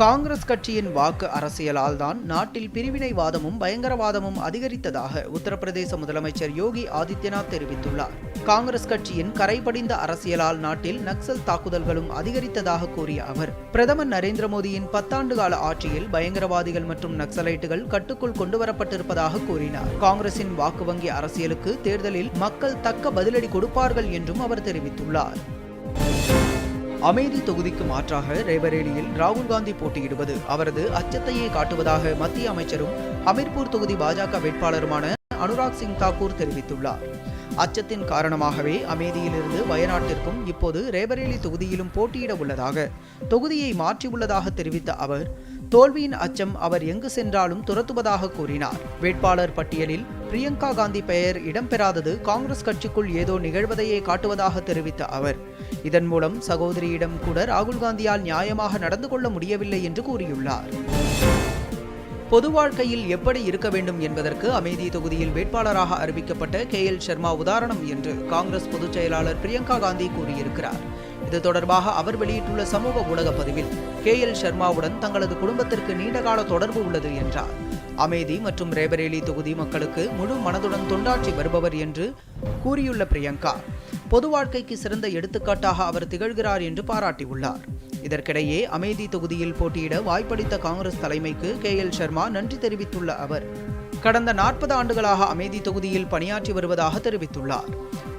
காங்கிரஸ் கட்சியின் வாக்கு அரசியலால் தான் நாட்டில் பிரிவினைவாதமும் பயங்கரவாதமும் அதிகரித்ததாக உத்தரப்பிரதேச முதலமைச்சர் யோகி ஆதித்யநாத் தெரிவித்துள்ளார். காங்கிரஸ் கட்சியின் கரைபடிந்த அரசியலால் நாட்டில் நக்சல் தாக்குதல்களும் அதிகரித்ததாக கூறிய அவர் பிரதமர் நரேந்திர மோடியின் பத்தாண்டு கால ஆட்சியில் பயங்கரவாதிகள் மற்றும் நக்சலைட்டுகள் கட்டுக்குள் கொண்டுவரப்பட்டிருப்பதாக கூறினார். காங்கிரசின் வாக்கு வங்கி அரசியலுக்கு தேர்தலில் மக்கள் தக்க பதிலடி கொடுப்பார்கள் என்றும் அவர் தெரிவித்துள்ளார். அமேதி தொகுதிக்கு மாற்றாக ரேபரேலியில் ராகுல் காந்தி போட்டியிடுவது அவரது அச்சத்தையே காட்டுவதாக மத்திய அமைச்சரும் அமீர்பூர் தொகுதி பாஜக வேட்பாளருமான அனுராக் சிங் தாக்கூர் தெரிவித்துள்ளார். அச்சத்தின் காரணமாகவே அமேதியிலிருந்து வயநாட்டிற்கும் இப்போது ரேபரேலி தொகுதியிலும் போட்டியிட உள்ளதாக தொகுதியை மாற்றியுள்ளதாக தெரிவித்த அவர் தோல்வியின் அச்சம் அவர் எங்கு சென்றாலும் துரத்துவதாக கூறினார். வேட்பாளர் பட்டியலில் பிரியங்கா காந்தி பெயர் இடம்பெறாதது காங்கிரஸ் கட்சிக்குள் ஏதோ நிகழ்வதையே காட்டுவதாக தெரிவித்த அவர். இதன் மூலம் சகோதரியிடம் கூட ராகுல் காந்தியால் நியாயமாக நடந்து கொள்ள முடியவில்லை என்று கூறியுள்ளார். பொது வாழ்க்கையில் எப்படி இருக்க வேண்டும் என்பதற்கு அமேதி தொகுதியில் வேட்பாளராக அறிவிக்கப்பட்ட கே எல் சர்மா உதாரணம் என்று காங்கிரஸ் பொதுச் செயலாளர் பிரியங்கா காந்தி கூறியிருக்கிறார். இது தொடர்பாக அவர் வெளியிட்டுள்ள சமூக ஊடக பதிவில் கே எல் சர்மாவுடன் தங்களது குடும்பத்திற்கு நீண்டகால தொடர்பு உள்ளது என்றார். அமேதி மற்றும் ரேபரேலி தொகுதி மக்களுக்கு முழு மனதுடன் தொண்டாற்றி வருபவர் என்று கூறியுள்ள பிரியங்கா பொது வாழ்க்கைக்கு சிறந்த எடுத்துக்காட்டாக அவர் திகழ்கிறார் என்று பாராட்டியுள்ளார். இதற்கிடையே அமேதி தொகுதியில் போட்டியிட வாய்ப்பளித்த காங்கிரஸ் தலைமைக்கு கே எல் சர்மா நன்றி தெரிவித்துள்ள அவர். கடந்த நாற்பது ஆண்டுகளாக அமேதி தொகுதியில் பணியாற்றி வருவதாக தெரிவித்துள்ளார்.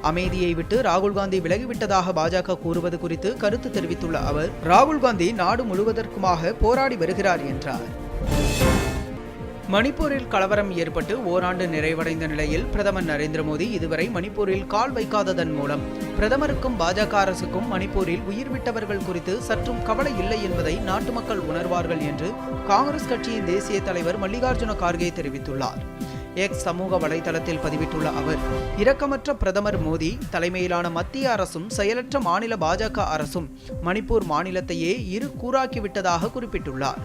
அமேதியை விட்டு ராகுல் காந்தி விலகிவிட்டதாக பாஜக கூறுவது குறித்து கருத்து தெரிவித்துள்ள அவர் ராகுல் காந்தி நாடு முழுவதற்குமாக போராடி வருகிறார் என்றார். மணிப்பூரில் கலவரம் ஏற்பட்டு ஓராண்டு நிறைவடைந்த நிலையில் பிரதமர் நரேந்திர மோடி இதுவரை மணிப்பூரில் கால் வைக்காததன் மூலம் பிரதமருக்கும் பாஜக அரசுக்கும் மணிப்பூரில் உயிர் விட்டவர்கள் குறித்து சற்றும் கவலை இல்லை என்பதை நாட்டு மக்கள் உணர்வார்கள் என்று காங்கிரஸ் கட்சியின் தேசிய தலைவர் மல்லிகார்ஜுன கார்கே தெரிவித்துள்ளார். எக்ஸ் சமூக வலைதளத்தில் பதிவிட்டுள்ள அவர் இரக்கமற்ற பிரதமர் மோடி தலைமையிலான மத்திய அரசும் செயலற்ற மாநில பாஜக அரசும் மணிப்பூர் மாநிலத்தையே இரு கூறாக்கிவிட்டதாக குறிப்பிட்டுள்ளார்.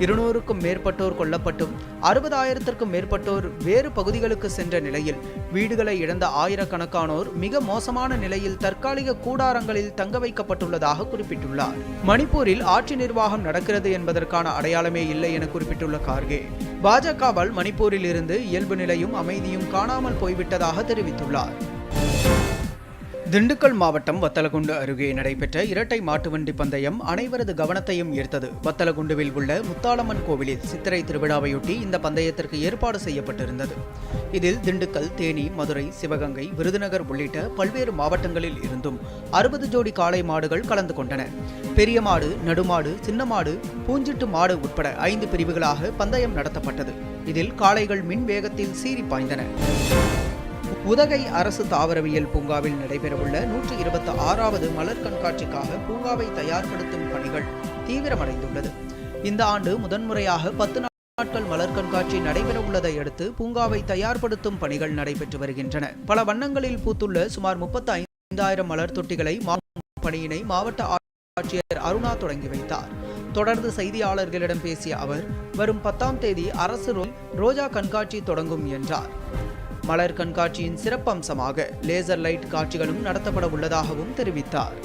இருநூறுக்கும் மேற்பட்டோர் கொல்லப்பட்டும் அறுபதாயிரத்திற்கும் மேற்பட்டோர் வேறு பகுதிகளுக்கு சென்ற நிலையில் வீடுகளை இழந்த ஆயிரக்கணக்கானோர் மிக மோசமான நிலையில் தற்காலிக கூடாரங்களில் தங்க வைக்கப்பட்டுள்ளதாக குறிப்பிட்டுள்ளார். மணிப்பூரில் ஆட்சி நிர்வாகம் நடக்கிறது என்பதற்கான அடையாளமே இல்லை என குறிப்பிட்டுள்ள கார்கே. பாஜகவால் மணிப்பூரில் இருந்து இயல்பு நிலையும் அமைதியும் காணாமல் போய்விட்டதாக தெரிவித்துள்ளார். திண்டுக்கல் மாவட்டம் வத்தலகுண்டு அருகே நடைபெற்ற இரட்டை மாட்டுவண்டி பந்தயம் அனைவரது கவனத்தையும் ஈர்த்தது. வத்தலகுண்டுவில் உள்ள முத்தாளம்மன் கோவிலில் சித்திரை திருவிழாவையொட்டி இந்த பந்தயத்திற்கு ஏற்பாடு செய்யப்பட்டிருந்தது. இதில் திண்டுக்கல் தேனி மதுரை சிவகங்கை விருதுநகர் உள்ளிட்ட பல்வேறு மாவட்டங்களில் இருந்தும் அறுபது ஜோடி காளை மாடுகள் கலந்து கொண்டன. பெரிய மாடு நடுமாடு சின்ன மாடு பூஞ்சிட்டு மாடு உட்பட ஐந்து பிரிவுகளாக பந்தயம் நடத்தப்பட்டது. இதில் காளைகள் மின் வேகத்தில் சீறி பாய்ந்தன. உதகை அரசு தாவரவியல் பூங்காவில் நடைபெறவுள்ள நூற்று இருபத்தி ஆறாவது மலர் கண்காட்சிக்காக பூங்காவை தயார்படுத்தும் பணிகள் தீவிரமடைந்துள்ளது. இந்த ஆண்டு முதன்முறையாக பத்து நாட்கள் மலர் கண்காட்சி நடைபெறவுள்ளதை அடுத்து பூங்காவை தயார்படுத்தும் பணிகள் நடைபெற்று வருகின்றன. பல வண்ணங்களில் பூத்துள்ள சுமார் முப்பத்தி ஐந்தாயிரம் மலர் தொட்டிகளை பணியினை மாவட்ட ஆட்சியர் அருணா தொடங்கி வைத்தார். தொடர்ந்து செய்தியாளர்களிடம் பேசிய அவர் வரும் பத்தாம் தேதி அரசு ரோஜா கண்காட்சி தொடங்கும் என்றார். மலர் கண்காட்சியின் சிறப்பம்சமாக லேசர் லைட் காட்சிகளும் நடத்தப்பட உள்ளதாகவும் தெரிவித்தார்.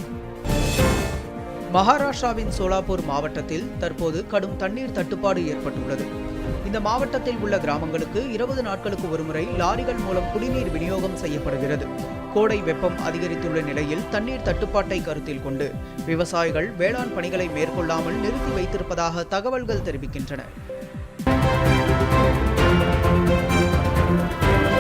மகாராஷ்டிராவின் சோலாப்பூர் மாவட்டத்தில் தற்போது கடும் தண்ணீர் தட்டுப்பாடு ஏற்பட்டுள்ளது. இந்த மாவட்டத்தில் உள்ள கிராமங்களுக்கு இருபது நாட்களுக்கு ஒருமுறை லாரிகள் மூலம் குடிநீர் விநியோகம் செய்யப்படுகிறது. கோடை வெப்பம் அதிகரித்துள்ள நிலையில் தண்ணீர் தட்டுப்பாட்டை கருத்தில் கொண்டு விவசாயிகள் வேளாண் பணிகளை மேற்கொள்ளாமல் நிறுத்தி வைத்திருப்பதாக தகவல்கள் தெரிவிக்கின்றன.